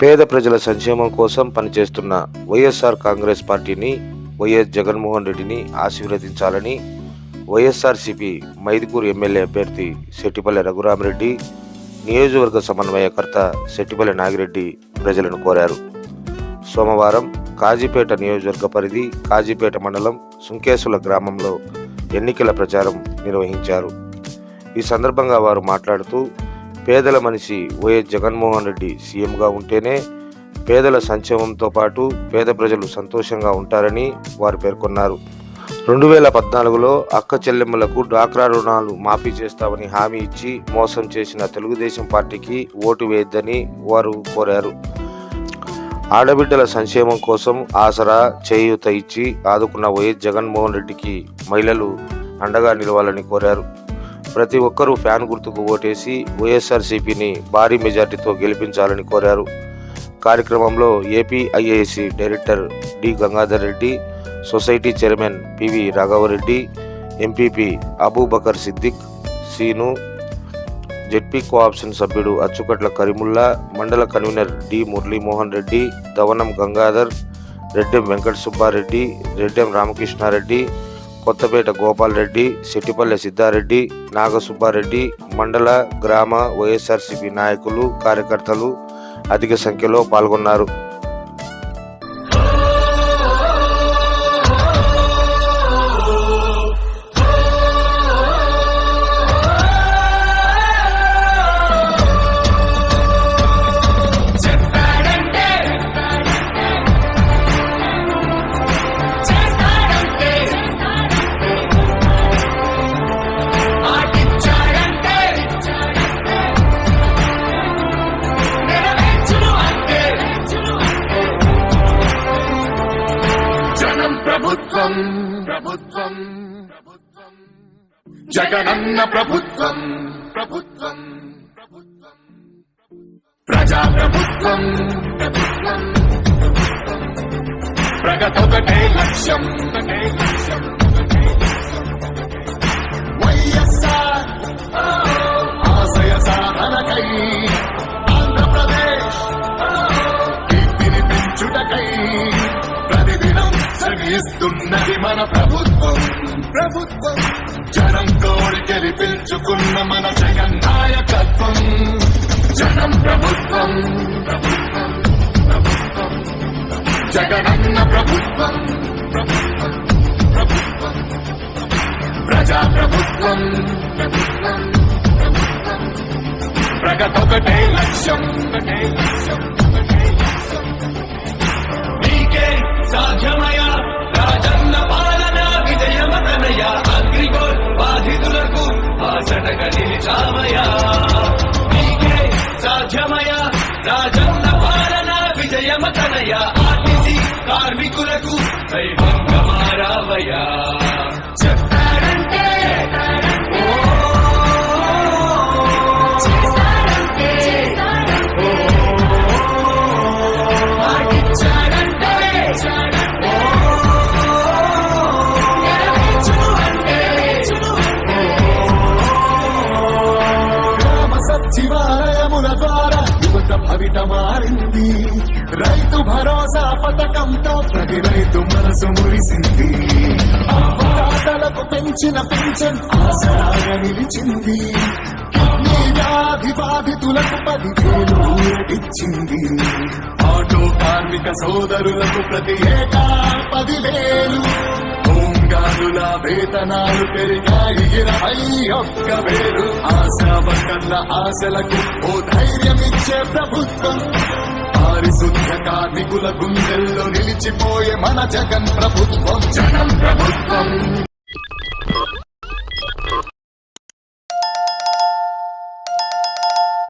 పేద ప్రజల సంక్షేమం కోసం పనిచేస్తున్న వైఎస్ఆర్ కాంగ్రెస్ పార్టీని వైఎస్ జగన్మోహన్ రెడ్డిని ఆశీర్వదించాలని వైఎస్ఆర్సీపీ మైదుకూరు ఎమ్మెల్యే అభ్యర్థి శెట్టిపల్లె రఘురామరెడ్డి నియోజకవర్గ సమన్వయకర్త శెట్టిపల్లె నాగిరెడ్డి ప్రజలను కోరారు. సోమవారం కాజీపేట నియోజకవర్గ పరిధి కాజీపేట మండలం సుంకేసుల గ్రామంలో ఎన్నికల ప్రచారం నిర్వహించారు. ఈ సందర్భంగా వారు మాట్లాడుతూ పేదల మనిషి వైఎస్ జగన్మోహన్ రెడ్డి సీఎంగా ఉంటేనే పేదల సంక్షేమంతో పాటు పేద ప్రజలు సంతోషంగా ఉంటారని వారు పేర్కొన్నారు. రెండు వేల పద్నాలుగులో అక్క చెల్లెమ్మలకు డ్వాక్రా రుణాలు మాఫీ చేస్తామని హామీ ఇచ్చి మోసం చేసిన తెలుగుదేశం పార్టీకి ఓటు వేయొద్దని వారు కోరారు. ఆడబిడ్డల సంక్షేమం కోసం ఆసరా చేయూత ఇచ్చి ఆదుకున్న వైఎస్ జగన్మోహన్ రెడ్డికి మహిళలు అండగా నిలవాలని కోరారు. ప్రతి ఒక్కరూ ఫ్యాన్ గుర్తుకు ఓటేసి వైఎస్ఆర్సీపీని భారీ మెజార్టీతో గెలిపించాలని కోరారు. కార్యక్రమంలో AP IASc director D Gangadhar Reddy society chairman PV Raghavareddy MPP Abubakar Siddiq Seenu ZP co-option సభ్యుడు అచ్చుకట్ల కరిముల్లా మండల కన్వీనర్ డి మురళీమోహన్ రెడ్డి దవనం గంగాధర్ రెడ్డెం వెంకట సుబ్బారెడ్డి రెడ్డెం రామకృష్ణారెడ్డి కొత్తపేట గోపాల్ రెడ్డి సిద్ధారెడ్డి నాగసుబ్బారెడ్డి మండల గ్రామ వైఎస్ఆర్సీపీ నాయకులు కార్యకర్తలు అధిక సంఖ్యలో పాల్గొన్నారు. జగనన్న ప్రభుత్వం ప్రభుత్వం ప్రభుత్వం ప్రజా ప్రభుత్వం ప్రభుత్వం ప్రగతొకటే లక్ష్యం ఒకటే లక్ష్యం ఒకటే లక్ష్యం. ఇస్తున్నది మన ప్రభుత్వం. ప్రభుత్వం. జనం కోరి గెలిపించుకున్న మన జగన్ నాయకత్వం. జనం ప్రభుత్వం. ప్రభుత్వం. ప్రభుత్వం. జగనన్న ప్రభుత్వం. ప్రభుత్వం. ప్రభుత్వం. ప్రజా ప్రభుత్వం. ప్రభుత్వం. ప్రభుత్వం. ప్రగతొకటే లక్ష్యం. ఒకటే లక్ష్యం. ఒకటే ఆచటగా నిలిచామయ నీకే సాధ్యమయ? రాజన్న పాలన విజయమతనయ? ఆర్టీసీ భరోసా పథకంతో ప్రతి రైతు మనసు మురిసింది. పెంచిన పెన్షన్ ఆసరాగా నిలిచింది. వ్యాధి బాధితులకు పదివేలు ఆటో కార్మిక సోదరులకు ప్రతి ఏటా పదివేలు హోంగారుల వేతనాలు పెరిగాయి. ఇరవై ఒక్క వేలు. ఆశా ఆశలకు ఓ ధైర్యమిచ్చే ప్రభుత్వం. పారిశుద్ధ కార్మికుల గుండెల్లో నిలిచిపోయే మన జగన్ ప్రభుత్వం. జగన్ ప్రభుత్వం.